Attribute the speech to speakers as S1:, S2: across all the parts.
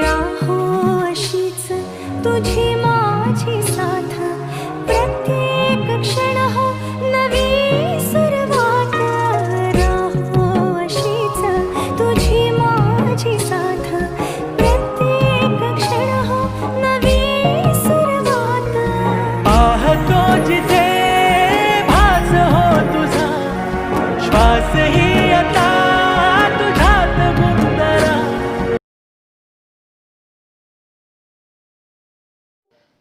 S1: राहो अशीच तुझी माझी साथ. प्रत्येक क्षण हो नवी सुरुवात. राहो अशीच तुझी माझी साथ. प्रत्येक क्षण हो नवी सुरुवात.
S2: तो जिथे भास हो तुझा श्वासही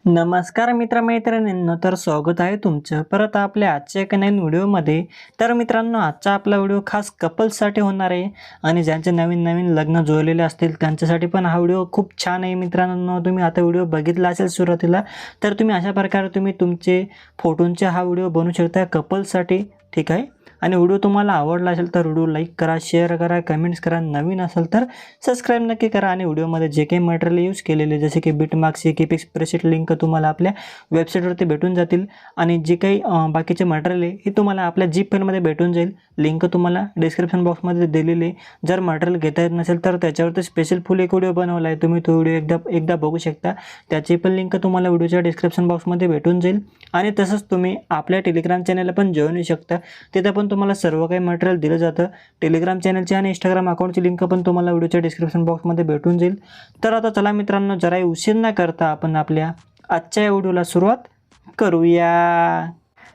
S2: नमस्कार मित्रमैत्रिणींनो तर स्वागत आहे तुमचं. परत आपल्या आजच्या एका नवीन व्हिडिओमध्ये. तर मित्रांनो आजचा आपला व्हिडिओ खास कपल्ससाठी होणार आहे आणि ज्यांचे नवीन नवीन लग्न जुळलेले असतील त्यांच्यासाठी पण हा व्हिडिओ खूप छान आहे मित्रांनो. तुम्ही आता व्हिडिओ बघितला असेल सुरुवातीला तर तुम्ही अशा प्रकारे तुम्ही तुमचे फोटोंचे हा व्हिडिओ बनवू शकता कपल्ससाठी. ठीक आहे? आणि व्हिडिओ तुम्हाला आवडला असेल तर व्हिडिओ लाईक करा शेअर करा कमेंट्स करा. नवीन असेल तर सबस्क्राईब नक्की करा आणि व्हिडिओमध्ये जे काही मटेरियल यूज केलेले जसे की बिटमार्क्स किपिक्स प्रेसिट लिंक तुम्हाला आपल्या वेबसाईटवरती भेटून जातील. आणि जे काही बाकीचे मटेरियल आहे हे तुम्हाला आपल्या जीप पेनमध्ये भेटून जाईल. लिंक तुम्हाला डिस्क्रिप्शन बॉक्समध्ये दिलेली आहे. जर मटेरियल घेता येत नसेल तर त्याच्यावरती स्पेशल फुल एक व्हिडिओ बनवला आहे. तुम्ही तो व्हिडिओ एकदा एकदा बघू शकता. त्याची पण लिंक तुम्हाला व्हिडिओच्या डिस्क्रिप्शन बॉक्समध्ये भेटून जाईल. आणि तसंच तुम्ही आपल्या टेलिग्राम चॅनलला पण जॉईन होऊ शकता. तिथं पण तुम्हाला सर्व काही मटेरियल दिलं जातं. टेलिग्राम चॅनलची आणि इंस्टाग्राम अकाउंटची लिंक पण तुम्हाला व्हिडिओच्या डिस्क्रिप्शन बॉक्समध्ये भेटून जाईल. तर आता चला मित्रांनो जराही उशीर न करता आपण आपल्या आजच्या व्हिडिओला सुरुवात करूया.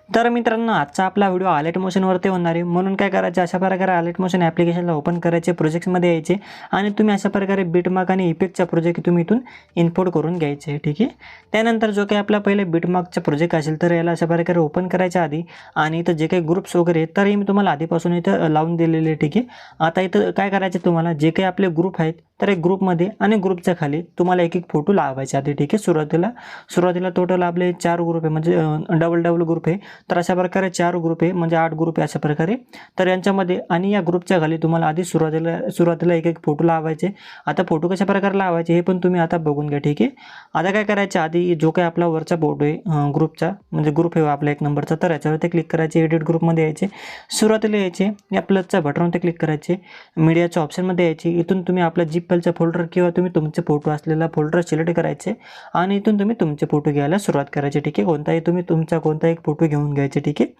S2: तर मित्रांनो आजचा आपला व्हिडिओ आलेट मोशनवरती होणार आहे. म्हणून काय करायचं? अशा प्रकारे आलेट मोशन ॲप्लिकेशनला ओपन करायचे प्रोजेक्ट्समध्ये यायचे आणि तुम्ही अशा प्रकारे बीटमार्क आणि इफेक्टचा प्रोजेक्ट तुम्ही इथून इनपुट करून घ्यायचे ठीक आहे? त्यानंतर जो काही आपला पहिले बीटमार्कचा प्रोजेक्ट असेल तर याला अशा प्रकारे ओपन करायच्या आधी आणि इथं जे काही ग्रुप्स वगैरे आहेत तर हे मी तुम्हाला आधीपासून इथं लावून दिलेले आहे ठीक आहे? आता इथं काय करायचं तुम्हाला? जे काही आपले ग्रुप आहेत तर एक ग्रुपमध्ये आणि ग्रुपच्या खाली तुम्हाला एक एक फोटो लावायचे आधी ठीक आहे? सुरुवातीला सुरुवातीला टोटल आपले चार ग्रुप आहे म्हणजे डबल डबल ग्रुप आहे. तर अशा प्रकारे चार ग्रुप आहे म्हणजे आठ ग्रुप आहे अशा प्रकारे. तर यांच्यामध्ये आणि या ग्रुपच्या खाली तुम्हाला आधी सुरुवातीला सुरुवातीला एक एक फोटो लावायचे. आता फोटो कशा प्रकारे लावायचे हे पण तुम्ही आता बघून घ्या ठीक आहे? आता काय करायचं आधी जो काही आपला वरचा फोटो आहे ग्रुपचा म्हणजे ग्रुप आहे आपला एक नंबरचा तर याच्यावर ते क्लिक करायचे एडिट ग्रुपमध्ये यायचे. सुरुवातीला यायचे या प्लसच्या बटनवरती क्लिक करायचे. मीडियाच्या ऑप्शनमध्ये यायचे. इथून तुम्ही आपला जीप फोल्डर किंवा तुम्ही तुमचे फोटो असलेला फोल्डर सिलेक्ट करायचे. आणि इथून तुम्ही तुमचे फोटो घ्यायला सुरुवात करायची ठीक आहे? कोणताही तुम्ही तुमचा कोणताही एक फोटो घेऊन घ्यायचे ठीक आहे?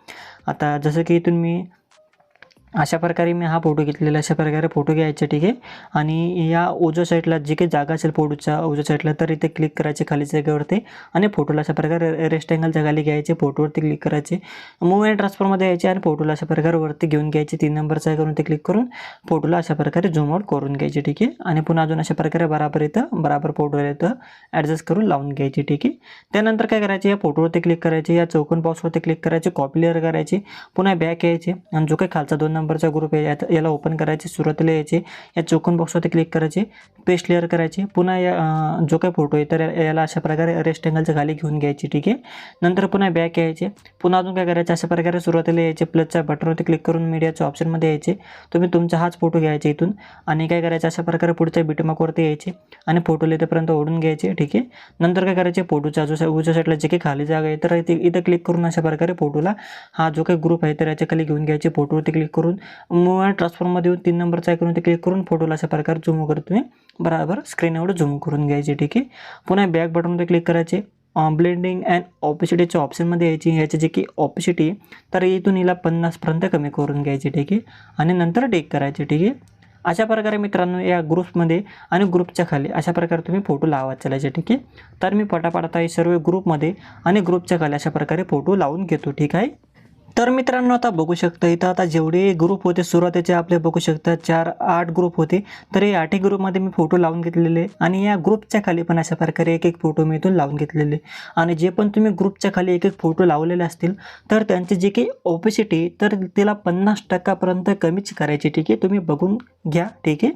S2: आता जसं की इथून मी अशा प्रकारे मी हा फोटो घेतलेला अशा प्रकारे फोटो घ्यायचे ठीक आहे? आणि या उजव्या साईडला जी काही जागा असेल फोटोच्या उजव्या साईडला तर इथे क्लिक करायचे खाली जागेवरती आणि फोटोला अशा प्रकारे रेस्ट अँगलच्या खाली घ्यायचे फोटोवरती क्लिक करायचे. मूव अँड ट्रान्सफरमध्ये यायचे आणि फोटोला अशा प्रकारे वरती घेऊन घ्यायचे. तीन नंबरचा करून ते क्लिक करून फोटोला अशा प्रकारे झूम आउट करून घ्यायचे ठीक आहे? आणि पुन्हा अजून अशा प्रकारे बराबर इथं बराबर फोटो इथं ॲडजस्ट करून लावून घ्यायची ठीक आहे? त्यानंतर काय करायचे? या फोटोवरती क्लिक करायचे या चौकोन बॉक्सवरती क्लिक करायचे कॉपी लेअर करायचे पुन्हा बॅक यायचे आणि जो काही खालचा दोन नंबरचा ग्रुप आहे. यात- याला ओपन करायचे सुरुवातीला यायचे या चौकोन बॉक्सवरती क्लिक करायचे पेस्ट लेअर करायचे पुन्हा या जो काही फोटो आहे तर याला अशा प्रकारे रेस्ट अँगलच्या खाली घेऊन घ्यायची ठीक आहे? नंतर पुन्हा बॅक यायचे. पुन्हा अजून काय करायचं? अशा प्रकारे सुरुवातीला यायचे प्लसच्या बटनवरती क्लिक करून मीडियाच्या ऑप्शनमध्ये यायचे. तुम्ही तुमचा हाच फोटो घ्यायचे इथून. आणि काय करायचं? अशा प्रकारे पुढच्या बिटमार्कवरती यायचे. आणि फोटो इथेपर्यंत ओढून घ्यायचे ठीक आहे? नंतर काय करायचे? फोटोच्या आजू उजव्या साईडला जे काही खाली जागा आहे तर इथे इथं क्लिक करून अशा प्रकारे फोटोला हा जो काही ग्रुप आहे तर याच्या खाली घेऊन घ्यायचे. फोटोवरती क्लिक करून करून अँड ट्रान्सफॉर्ममध्ये येऊन तीन नंबरचा करून ते क्लिक करून फोटोला अशा प्रकारे झूम करत तुम्ही बराबर स्क्रीन एवढं झूम करून घ्यायचे ठीक आहे? पुन्हा बॅक बटनमध्ये क्लिक करायचे. ब्लेंडिंग अँड ऑपॉसिटीच्या ऑप्शनमध्ये यायची. याची जे की ऑपॉसिटी तर इथून हिला पन्नासपर्यंत कमी करून घ्यायची ठीक आहे? आणि नंतर टेक करायचे ठीक आहे? अशा प्रकारे मित्रांनो या ग्रुप्समध्ये आणि ग्रुपच्या खाली अशा प्रकारे तुम्ही फोटो लावत चालायचे ठीक आहे? तर मी पटापटा हे सर्व ग्रुपमध्ये आणि ग्रुपच्या खाली अशा प्रकारे फोटो लावून घेतो ठीक आहे? तर मित्रांनो आता बघू शकता इथं आता जेवढे ग्रुप होते सुरुवातीचे आपले बघू शकता चार आठ ग्रुप होते. तर हे आठही ग्रुपमध्ये मी फोटो लावून घेतलेले आणि या ग्रुपच्या खाली पण अशा प्रकारे एक एक फोटो मी इथून लावून घेतलेले आणि जे पण तुम्ही ग्रुपच्या खाली एक एक फोटो लावलेले असतील तर त्यांची जी काही ओपेसिटी तर तिला पन्नास टक्कापर्यंत कमीच करायची ठीक आहे? तुम्ही बघून घ्या ठीक आहे?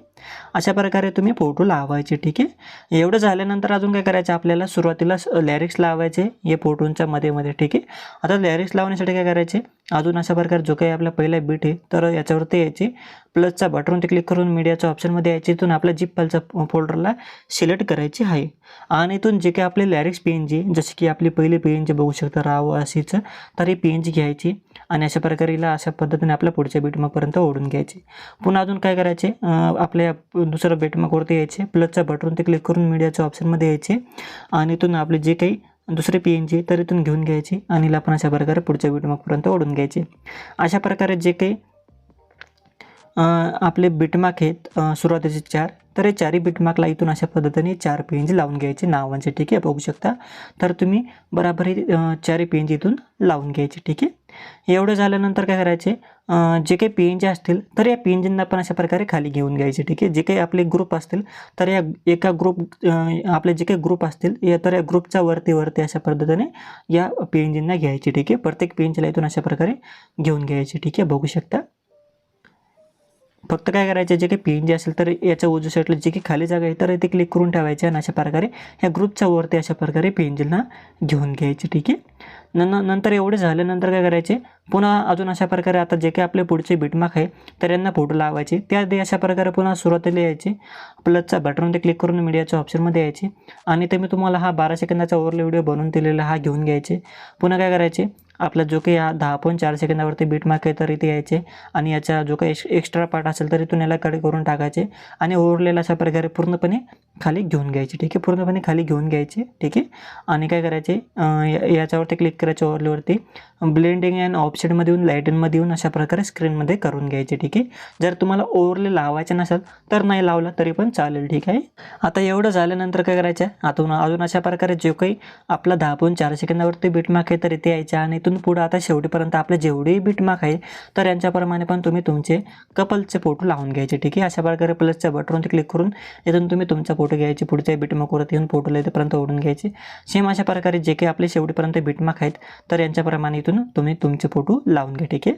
S2: अशा प्रकारे तुम्ही फोटो लावायचे ठीक आहे? एवढं झाल्यानंतर अजून काय करायचं? आपल्याला सुरुवातीला लॅरिक्स लावायचे हे फोटोंच्या मध्ये मध्ये ठीक आहे? आता लॅरिक्स लावण्यासाठी काय करायचे? अजून अशा प्रकारे जो काही आपला पहिला बीट आहे तर याच्यावरती यायचे. प्लसचा बटनवरती क्लिक करून मीडियाच्या ऑप्शनमध्ये यायचे इथून आपल्या जीप फाईलचा फोल्डरला सिलेक्ट करायची आहे. आणि इथून जे काही आपले लॅरिक्स पी एन जी जसे की आपली पहिली पी एन जी बघू शकता राव अशीच तर ही पी एन जी घ्यायची. आणि अशा प्रकारे हिला अशा पद्धतीने आपल्या पुढच्या बीटमार्कपर्यंत ओढून घ्यायचे. पुन्हा अजून काय करायचे? आपल्या दुसऱ्या बीटमार्कवरती यायचे. प्लसच्या बटनवरती क्लिक करून मीडियाच्या ऑप्शनमध्ये यायचे. आणि इथून आपले जे काही दुसरे पी एन जी तर इथून घेऊन घ्यायची आणि हिला अशा प्रकारे पुढच्या बीटमार्कपर्यंत ओढून घ्यायचे. अशा प्रकारे जे काही आपले बिटमार्क आहेत सुरुवातीचे चार तर हे चारही बिटमार्कला इथून अशा पद्धतीने चार पी एन जी लावून घ्यायचे. नावांचे ठीक आहे बघू शकता. तर तुम्ही बराबर हे चारही पी एन जी इथून लावून घ्यायचे ठीक. आहे एवढं झाल्यानंतर काय करायचे? जे काही पी एन जी असतील तर या पी एन जींना पण अशा प्रकारे खाली घेऊन घ्यायचे ठीक. आहे जे काही आपले ग्रुप असतील तर या एका ग्रुप आपले जे काही ग्रुप असतील या तर या ग्रुपच्या वरती वरती अशा पद्धतीने या पी एन जींना घ्यायचे ठीक. आहे प्रत्येक पी एन जीला इथून अशा प्रकारे घेऊन घ्यायचे ठीक. आहे बघू शकता. फक्त काय करायचं जे काही पी एन जी असेल तर याच्या उजव्या साईडला जे काही खाली जागा आहे तर ते क्लिक करून ठेवायचे आणि अशा प्रकारे ह्या ग्रुपच्या वरती अशा प्रकारे पी घेऊन घ्यायचे ठीक आहे? न नंतर एवढे झाल्यानंतर काय करायचे पुन्हा अजून अशा प्रकारे आता जे काही आपले पुढचे बिटमार्क आहे तर यांना फोटो लावायचे. त्याआधी अशा प्रकारे पुन्हा सुरुवातीला यायचे. प्लसचा बटनमध्ये क्लिक करून मीडियाच्या ऑप्शनमध्ये यायचे. आणि ते मी तुम्हाला हा बारा सेकंदाचा ओवरले व्हिडिओ बनवून दिलेला हा घेऊन घ्यायचे. पुन्हा काय करायचे आपला जो काही हा दहा पॉईंट चार सेकंदावरती बीटमार्क आहे तर इथे यायचे. आणि याचा जो काही एक्स्ट्रा पार्ट असेल तर इथून याला कडे करून टाकायचे. आणि ओरलेला अशा प्रकारे पूर्णपणे खाली घेऊन घ्यायचे ठीक आहे? पूर्णपणे खाली घेऊन घ्यायचे ठीक आहे? आणि काय करायचे? या- याच्यावरती क्लिक करायचे ओव्हरलेवरती ब्लेंडिंग अँड ऑप्शनमध्ये येऊन लाईटिंगमध्ये येऊन अशा प्रकारे स्क्रीनमध्ये करून घ्यायचे ठीक आहे? जर तुम्हाला ओव्हरले लावायचे नसेल तर नाही लावलं तरी पण चालेल ठीक आहे? आता एवढं झाल्यानंतर काय करायचं? आहे अजून अजून अशा प्रकारे जे काही आपला दहापून चार सेकंदावरती बीटमार्क आहे तर इथे यायचे आणि इथून पुढं आता शेवटीपर्यंत आपले जेवढेही बीटमार्क आहे तर यांच्याप्रमाणे पण तुम्ही तुमचे कपलचे फोटो लावून घ्यायचे ठीक आहे? अशा प्रकारे प्लसच्या बटनवरती क्लिक करून इथून तुम्ही तुमचा फोटो घ्यायचे पुढच्या बीटमार्कवरती येऊन फोटोला इथेपर्यंत ओढून घ्यायचे. सेम अशा प्रकारे जे काही आपले शेवटीपर्यंत बीटमार्क आहेत तर यांच्याप्रमाणे इथून तुम्ही तुमचे फोटो लावून घ्या ठीक आहे?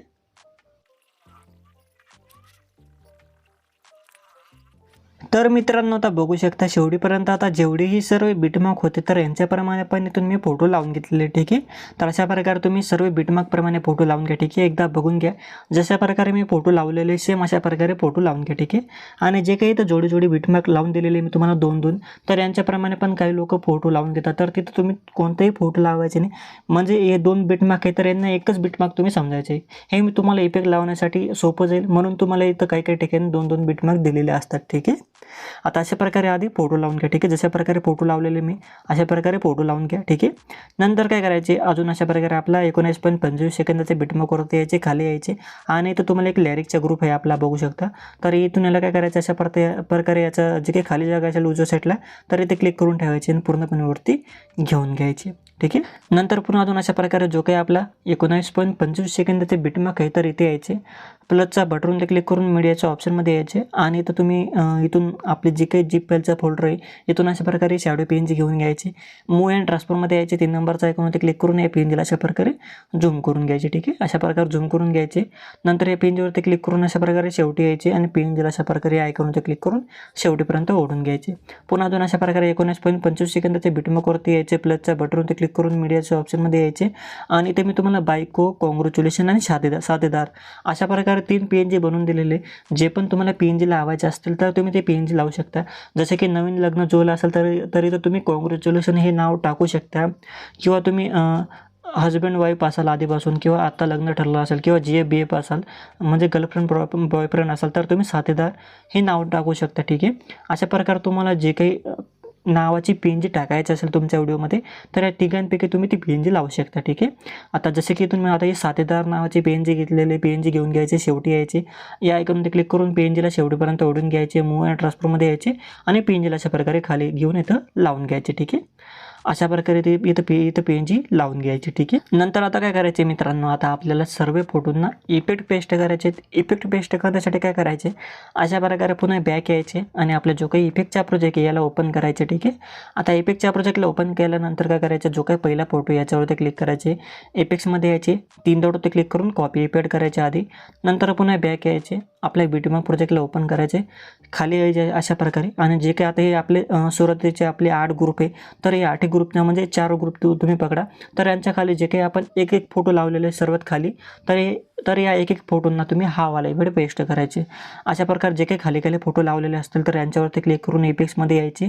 S2: तर मित्रांनो आता बघू शकता शेवटीपर्यंत आता जेवढेही सर्व बिटमार्क होते तर यांच्याप्रमाणे पण इथून मी फोटो लावून घेतलेले ठीक आहे? तर अशा प्रकारे तुम्ही सर्व बिटमार्कप्रमाणे फोटो लावून घ्या ठीक आहे? एकदा बघून घ्या. जशा प्रकारे मी फोटो लावलेले सेम अशा प्रकारे फोटो लावून घ्या ठीक आहे? आणि जे काही इथं जोडी जोडी बिटमार्क लावून दिलेले मी तुम्हाला दोन दोन तर यांच्याप्रमाणे पण काही लोक फोटो लावून घेतात. तर तिथं तुम्ही कोणतेही फोटो लावायचे नाही. म्हणजे हे दोन बिटमार्क आहे तर यांना एकच बिटमार्क तुम्ही समजायचे. हे मी तुम्हाला इफेक्ट लावण्यासाठी सोपं जाईल. म्हणून तुम्हाला इथं काही काही ठिकाणी दोन दोन बिटमार्क दिलेले असतात ठीक आहे? आता अशा प्रकारे आधी फोटो लावून घ्या ठीक आहे? जशा प्रकारे फोटो लावलेले मी अशा प्रकारे फोटो लावून घ्या ठीक आहे? नंतर काय करायचे? अजून अशा प्रकारे आपला एकोणीस पॉईंट पंचवीस सेकंदाचे बिटमार्कवरती यायचे खाली यायचे. आणि इथं तुम्हाला एक लॅरिकचा ग्रुप आहे आपला बघू शकता. तर इथून याला काय करायचं? अशा प्रते प्रकारे याचा जे काही खाली जागा असेल उजव्या साईडला तर इथे क्लिक करून ठेवायचे आणि पूर्णपणे वरती घेऊन घ्यायचे ठीक आहे? नंतर पुन्हा अजून अशा प्रकारे जो काही आपला एकोणावीस पॉईंट पंचवीस सेकंदाचे बिटमार्क आहे तर इथे यायचे. प्लसचा बटनवरती क्लिक करून मीडियाच्या ऑप्शनमध्ये यायचे. आणि तर तुम्ही इथून आपले जे काही जी पेलचा फोल्डर आहे इथून अशा प्रकारे शॅडो पी एन जी घेऊन घ्यायचे. मूव अँड ट्रान्सफॉर्ममध्ये यायचे तीन नंबरचा आयकॉनवरती क्लिक करून या पी एन जीला अशा प्रकारे झूम करून घ्यायचे ठीक आहे? अशा प्रकारे झूम करून घ्यायचे. नंतर या पी एन जीवरती क्लिक करून अशा प्रकारे शेवटी यायचे आणि पी एन जीला अशा प्रकारे आयकॉनवरती क्लिक करून शेवटीपर्यंत ओढून घ्यायचे. पुन्हा अजून अशा प्रकारे एकोणीस पॉईंट पंचवीस सेकंदाच्या बिटमार्कवरती यायचे प्लसच्या बटनवरती क्लिक करून मीडियाच्या ऑप्शनमध्ये यायचे. आणि ते मी तुम्हाला बायको कॉंग्रॅच्युलेशन आणि साथीदार साधेदार अशा प्रकारे तीन पी एन जी बनवून दिलेले जे पण तुम्हाला पी एन जी लावायचे असतील तर तुम्ही ते पी एन जी लावू शकता. जसे की नवीन लग्न जुळलं असेल तरी तरी तर तुम्ही कॉंग्रॅच्युलेशन हे नाव टाकू शकता. किंवा तुम्ही हजबंड वाईफ असाल आधीपासून किंवा आत्ता लग्न ठरलं असेल किंवा जी ए बी एफ असाल म्हणजे गर्लफ्रेंड बॉय बॉयफ्रेंड असाल तर तुम्ही साथीदार हे नाव टाकू शकता. ठीक आहे? अशा प्रकारे तुम्हाला जे काही नावाची पी एन जी टाकायची असेल तुमच्या व्हिडिओमध्ये तर या तिघांपैकी तुम्ही ती पी एन जी लावू शकता ठीक आहे? आता जसे की तुम्ही आता ही साथीदार नावाची पी एन जी घेतलेले पी एन जी घेऊन घ्यायचे शेवटी यायचे. या आयकॉनमध्ये ते क्लिक करून पी एन जीला शेवटीपर्यंत ओढून घ्यायचे मूव अँड ट्रान्सफरमध्ये यायचे आणि पी एन जीला अशा प्रकारे खाली घेऊन इथं लावून घ्यायचे ठीक आहे? अशा प्रकारे ते इथं पी इथं पी एन जी लावून घ्यायची ठीक आहे? नंतर आता काय करायचे मित्रांनो? आता आपल्याला सर्व फोटोंना इफेक्ट पेस्ट करायचे इफेक्ट पेस्ट करण्यासाठी काय करायचे? अशा प्रकारे पुन्हा बॅक यायचे आणि आपला जो काही इफेक्टचा प्रोजेक्ट आहे याला ओपन करायचे ठीक आहे? आता इफेक्टच्या प्रोजेक्टला ओपन केल्यानंतर काय करायचं? जो काही पहिला फोटो याच्यावरती क्लिक करायचे. एपेक्समध्ये यायचे. तीन दौडते क्लिक करून कॉपी इफेक्ट करायच्या आधी. नंतर पुन्हा बॅक यायचे. आपल्या बीटीमा प्रोजेक्टला ओपन करायचे. खाली यायचे अशा प्रकारे. आणि जे काही आता हे आपले सुरुवातीचे आपले आठ ग्रुप आहे तर हे आठही ग्रुपना म्हणजे चार ग्रुप तुम्ही पकडा. तर यांच्या खाली जे काही आपण एक एक फोटो लावलेले सर्वात खाली तर हे तर या एक एक फोटोंना तुम्ही हा वाला इकडे पेस्ट करायचे. अशा प्रकारे जे काही खाली खाली फोटो लावलेले असतील तर यांच्यावरती क्लिक करून एपेक्समध्ये यायचे.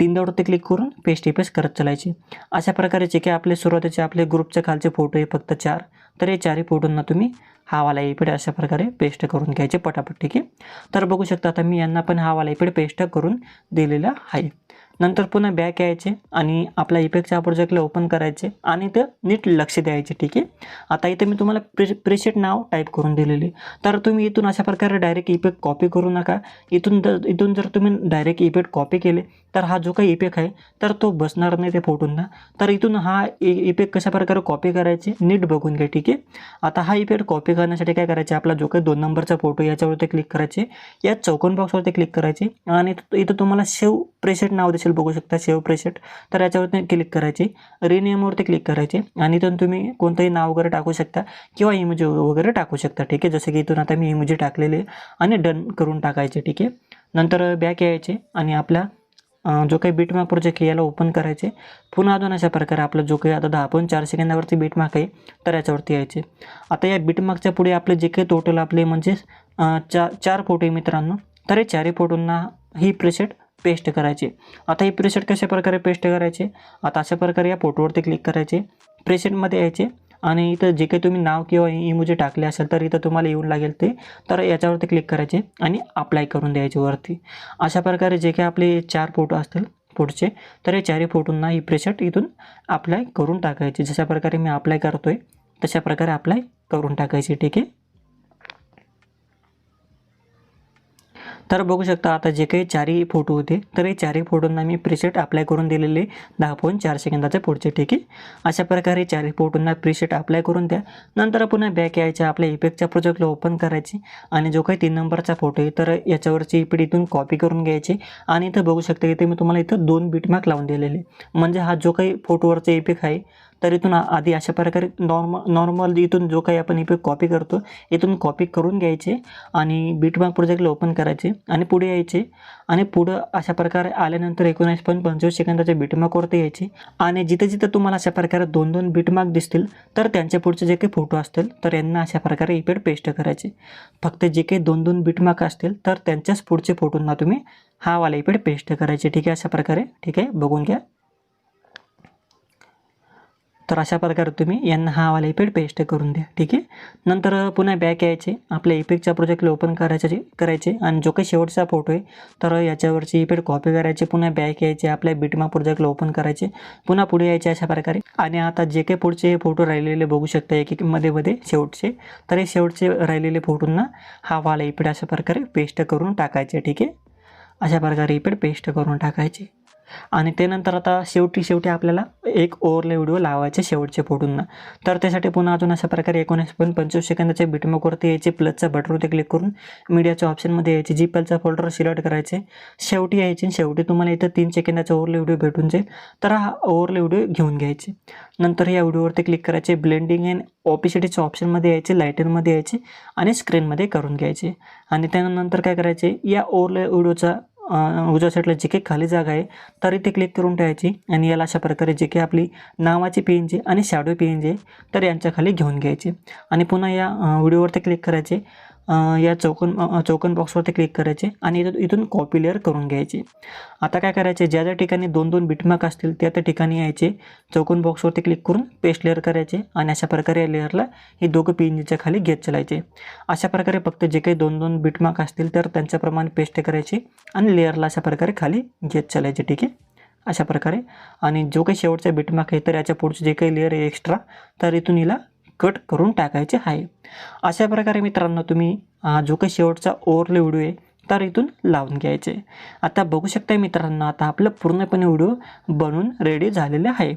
S2: तीन क्लिक करून पेस्ट इपेस्ट करत चालायचे. अशा प्रकारे जे काही आपले सुरुवातीचे आपले ग्रुपच्या खालचे फोटो आहे फक्त चार. तर हे चारही फोटोंना तुम्ही हा वाला अशा प्रकारे पेस्ट करून घ्यायचे पटापट ठीक आहे? तर बघू शकता आता मी यांना पण हा वाला पेस्ट करून दिलेला आहे. नंतर पुन्हा बॅक यायचे आणि आपला इफेक्टच्या प्रोजेक्टला ओपन करायचे आणि ते नीट लक्ष द्यायचे ठीक आहे? आता इथे मी तुम्हाला प्रे प्रेशेट नाव टाईप करून दिलेले. तर तुम्ही इथून अशा प्रकारे डायरेक्ट इफेक्ट कॉपी करू नका. इथून जर इथून जर तुम्ही डायरेक्ट इफेक्ट कॉपी केले तर हा जो काही इफेक्ट आहे तर तो बसणार नाही ते फोटोंना तर इथून हा इफेक्ट कशा प्रकारे कॉपी करायचे नीट बघून घ्या ठीक आहे? आता हा इफेक्ट कॉपी करण्यासाठी काय करायचे आपला जो काही दोन नंबरचा फोटो याच्यावरती क्लिक करायचे या चौकोन बॉक्सवरती क्लिक करायचे आणि इथं तुम्हाला शेव प्रेसेट नाव दिसेल बघू शकता सेव्ह प्रेसेट. तर याच्यावरती क्लिक करायचे. रिनेमवरती क्लिक करायचे. आणि इथून तुम्ही कोणतंही नाव वगैरे टाकू शकता किंवा इमोजी वगैरे टाकू शकता. ठीक आहे? जसं की इथून आता मी इमोजी टाकलेले आणि डन करून टाकायचे. ठीक आहे? नंतर बॅक यायचे आणि आपला जो काही बीटमार्क प्रोजेक्ट आहे याला ओपन करायचे पुन्हा अजून अशा प्रकारे आपलं जो काही आता दहा पॉईंट चार सेकंदावरती बीटमार्क आहे तर याच्यावरती यायचे. आता या बीटमार्कच्या पुढे आपले जे काही टोटल आपले म्हणजे चा चार फोटो आहे मित्रांनो. तर हे चारही फोटोंना ही प्रेसेट पेस्ट करायचे. आता हे प्रेसेट कशा प्रकारे पेस्ट करायचे? आता अशा प्रकारे या फोटोवरती क्लिक करायचे. प्रेसेटमध्ये यायचे आणि इथं जे काही तुम्ही नाव किंवा इमोजी टाकले असेल तर इथं तुम्हाला येऊन लागेल ते. तर याच्यावरती क्लिक करायचे आणि अप्लाय करून द्यायचे वरती. अशा प्रकारे जे काही आपले चार फोटो असतील पुढचे तर या चारही फोटोंना ही प्रेसेट इथून अप्लाय करून टाकायचे. जशा प्रकारे मी अप्लाय करतो आहे तशा प्रकारे अप्लाय करून टाकायचे. ठीक आहे? तर बघू शकता आता जे काही चारही फोटो होते तर हे चारही फोटोंना मी प्रिसेट अप्लाय करून दिलेले दहा पॉईंट चार सेकंदाचे पुढचे ठीक. आहे अशा प्रकारे चारही फोटोंना प्रिसेट अप्लाय करून द्या. नंतर पुन्हा बॅक यायच्या आपल्या इफेक्टच्या प्रोजेक्टला ओपन करायचे. आणि जो काही तीन नंबरचा फोटो आहे तर याच्यावरची इपीड इथून कॉपी करून घ्यायची. आणि इथं बघू शकता इथे मी तुम्हाला इथं दोन बीटमार्क लावून दिलेले म्हणजे हा जो काही फोटोवरचा इफेक्ट आहे तर इथून आधी अशा प्रकारे नॉर्मल नॉर्मल इथून जो काही आपण इफेक्ट कॉपी करतो इथून कॉपी करून घ्यायचे आणि बीटमार्क प्रोजेक्टला ओपन करायचे आणि पुढे यायचे. आणि पुढं अशा प्रकारे आल्यानंतर एकोणीस पॉईंट पंचवीस सेकंदाच्या बीटमार्कवरती यायचे. आणि जिथे जिथे तुम्हाला अशा प्रकारे दोन दोन बीटमार्क दिसतील तर त्यांच्या पुढचे जे काही फोटो असतील तर यांना अशा प्रकारे इफेक्ट पेस्ट करायचे. फक्त जे काही दोन दोन बीटमार्क असतील तर त्यांच्याच पुढचे फोटोंना तुम्ही हा वाला इफेक्ट पेस्ट करायचे. ठीक आहे? अशा प्रकारे. ठीक आहे? बघून घ्या. तर अशा प्रकारे तुम्ही यांना हा वाला इफेक्ट पेस्ट करून द्या ठीक आहे? नंतर पुन्हा बॅक यायचे आपल्या इफेक्टच्या प्रोजेक्टला ओपन करायचे करायचे आणि जो काही शेवटचा फोटो आहे तर याच्यावरची इफेक्ट कॉपी करायची पुन्हा बॅक यायचे आपल्या बिटमा प्रोजेक्टला ओपन करायचे पुन्हा पुढे यायचे अशा प्रकारे. आणि आता जे काही पुढचे फोटो राहिलेले बघू शकता एक एक मध्ये मध्ये शेवटचे तर हे शेवटचे राहिलेले फोटोंना हा वाला इफेक्ट अशा प्रकारे पेस्ट करून टाकायचे ठीक आहे? अशा प्रकारे इफेक्ट पेस्ट करून टाकायचे. आणि त्यानंतर आता शेवटी शेवटी आपल्याला एक ओव्हरले व्हिडिओ लावायचे शेवटचे फोटोंना तर त्यासाठी पुन्हा अजून अशा प्रकारे एकोणीस पॉईंट पंचवीस सेकंदाच्या बिटमॉकवरती यायचे प्लसच्या बटनवरती क्लिक करून मीडियाच्या ऑप्शनमध्ये यायचे. जी पलचा फोल्डर सिलेक्ट करायचे. शेवटी यायचे आणि शेवटी तुम्हाला इथं तीन सेकंदाचा ओव्हरले व्हिडिओ भेटून जाईल. तर हा ओव्हरले व्हिडिओ घेऊन घ्यायचे. नंतर या व्हिडिओवरती क्लिक करायचे. ब्लेंडिंग अँड ऑपिसिटीच्या ऑप्शनमध्ये यायचे. लायटनमध्ये यायचे. आणि स्क्रीनमध्ये करून घ्यायचे. आणि त्यानंतर काय करायचे? या ओव्हरले व्हिडिओचा उजव्या साईडला जे काही खाली जागा आहे तर इथे क्लिक करून ठेवायची आणि याला अशा प्रकारे जे काही आपली नावाची पी एन जी आणि शॅडो पी एन जी तर यांच्या खाली घेऊन घ्यायचे. आणि पुन्हा या व्हिडिओवरती क्लिक करायचे. या चौकोन चौकन चौकोन बॉक्सवरती क्लिक करायचे आणि इथं इथून कॉपी लेअर करून घ्यायचे. आता काय करायचे? ज्या ज्या ठिकाणी दोन दोन बिटमार्क असतील त्या त्या ठिकाणी यायचे. चौकोन बॉक्सवरती क्लिक करून पेस्ट लेअर करायचे आणि अशा प्रकारे या लेअरला हे दोघं पी एन जीच्या खाली घेत चालायचे. अशा प्रकारे फक्त जे काही दोन दोन बिटमार्क असतील तर त्यांच्याप्रमाणे पेस्ट करायचे आणि लेअरला अशा प्रकारे खाली घेत चालायचे ठीक आहे? अशा प्रकारे. आणि जो काही शेवटचा बिटमार्क आहे तर याच्या पुढचे जे काही लेअर आहे एक्स्ट्रा तर इथून हिला कट करून टाकायचे आहे. अशा प्रकारे मित्रांनो तुम्ही हा जो काही शेवटचा ओरले व्हिडिओ आहे तर इथून लावून घ्यायचे. आता बघू शकता मित्रांनो आता आपलं पूर्णपणे व्हिडिओ बनवून रेडी झालेले आहे.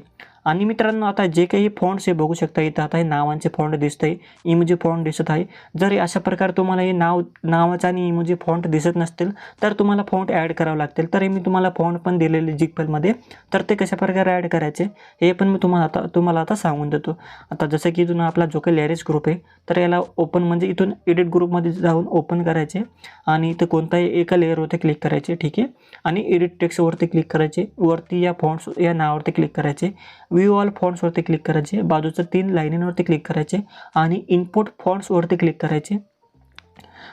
S2: आणि मित्रांनो आता जे काही फॉन्ट्स हे बघू शकता इथं आता हे नावांचे फॉन्ट दिसत आहे इमोजी फॉन्ट दिसत आहे. जर अशा प्रकारे तुम्हाला हे नाव नावाचं आणि इमोजी फॉन्ट दिसत नसतील तर तुम्हाला फॉन्ट ॲड करावं लागतील. तर हे मी तुम्हाला फॉन्ट पण दिलेले जिगपलमध्ये तर ते कशा प्रकारे ॲड करायचे हे पण मी तुम्हाला आता तुम्हाला आता सांगून देतो. आता जसं की इथून आपला जो काही लॅरेज ग्रुप आहे तर याला ओपन म्हणजे इथून एडिट ग्रुपमध्ये जाऊन ओपन करायचे. आणि इथं कोणताही एका लेअरवरती क्लिक करायचे ठीक आहे. आणि एडिट टेक्स्टवरती क्लिक करायचे. वरती या फॉन्ट्स या नावावरती क्लिक करायचे. व्ह्यू ऑल फॉन्ट्सवरती क्लिक करायचे. बाजूच्या तीन लाईनींवरती क्लिक करायचे. आणि इनपुट फॉन्ट्सवरती क्लिक करायचे.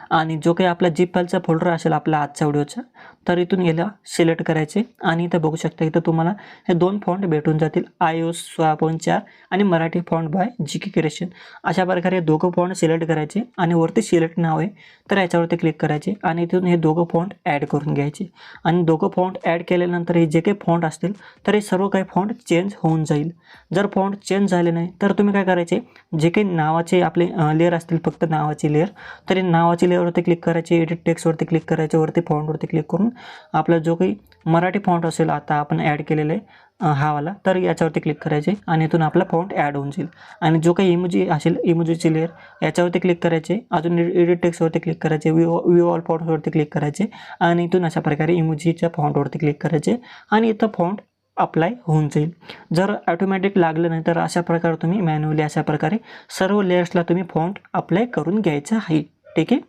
S2: आणि जो काही आपला जी फाईलचा फोल्डर असेल आपला आजच्या व्हिडिओचा तर इथून याला सिलेक्ट करायचे आणि इथं बघू शकता इथं तुम्हाला हे दोन फॉन्ट भेटून जातील. आय ओ सोळा पॉईंट चार आणि Marathi font by G K creation अशा प्रकारे दोघं फॉन्ट सिलेक्ट करायचे आणि वरती सिलेक्ट नाव आहे तर याच्यावरती क्लिक करायचे आणि इथून हे दोघं फॉन्ट ॲड करून घ्यायचे. आणि दोघं फॉन्ट ॲड केल्यानंतर हे जे काही फॉन्ट असतील तर हे सर्व काही फॉन्ट चेंज होऊन जाईल. जर फॉन्ट चेंज झाले नाही तर तुम्ही काय करायचे जे काही नावाचे आपले लेअर असतील फक्त नावाची लेअर तर हे नावाची लेअरवरती क्लिक करायचे एडिट टेक्स्टवरती क्लिक करायचे वरती फॉन्टवरती क्लिक करून आपला जो काही मराठी फॉन्ट असेल आता आपण ॲड केलेले आहे हा वाला तर याच्यावरती क्लिक करायचे आणि इथून आपला फॉन्ट ॲड होऊन जाईल. आणि जो काही इमोजी असेल इमोजीची लेअर याच्यावरती क्लिक करायचे अजून एडिट टेक्सवरती क्लिक करायचे व्यू व्यू ऑल फॉन्ट्सवरती क्लिक करायचे आणि इथून अशा प्रकारे इमोजीच्या फॉन्टवरती क्लिक करायचे आणि इथं फॉन्ट अप्लाय होऊन जाईल. जर ॲटोमॅटिक लागलं नाही तर अशा प्रकारे तुम्ही मॅन्युअली अशा प्रकारे सर्व लेयर्सला तुम्ही फॉन्ट अप्लाय करून घ्यायचं आहे. ठीक आहे?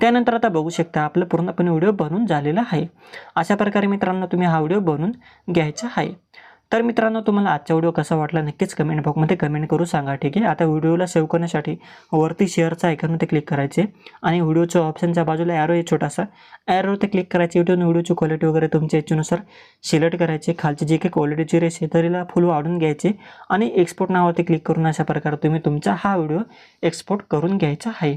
S2: त्यानंतर आता बघू शकता आपलं पूर्णपणे व्हिडिओ बनून झालेला आहे. अशा प्रकारे मित्रांनो तुम्ही हा व्हिडिओ बनवून घ्यायचा आहे. तर मित्रांनो तुम्हाला आजचा व्हिडिओ कसा वाटला नक्कीच कमेंट बॉक्समध्ये कमेंट करू सांगा ठीक आहे? आता व्हिडिओला सेव्ह करण्यासाठी वरती शेअरचा आयकॉनमध्ये क्लिक करायचे आणि व्हिडिओच्या ऑप्शनच्या बाजूला ॲरो आहे छोटासा. ॲरो ते क्लिक करायचे व्हिडिओ व्हिडिओची क्वालिटी वगैरे तुमच्या इच्छेनुसार सिलेक्ट करायचे. खालची जे काही क्वालिटीची रेस आहे तरीला फुल वाढून घ्यायचे आणि एक्सपोर्ट नावावरती क्लिक करून अशा प्रकारे तुम्ही तुमचा हा व्हिडिओ एक्सपोर्ट करून घ्यायचा आहे.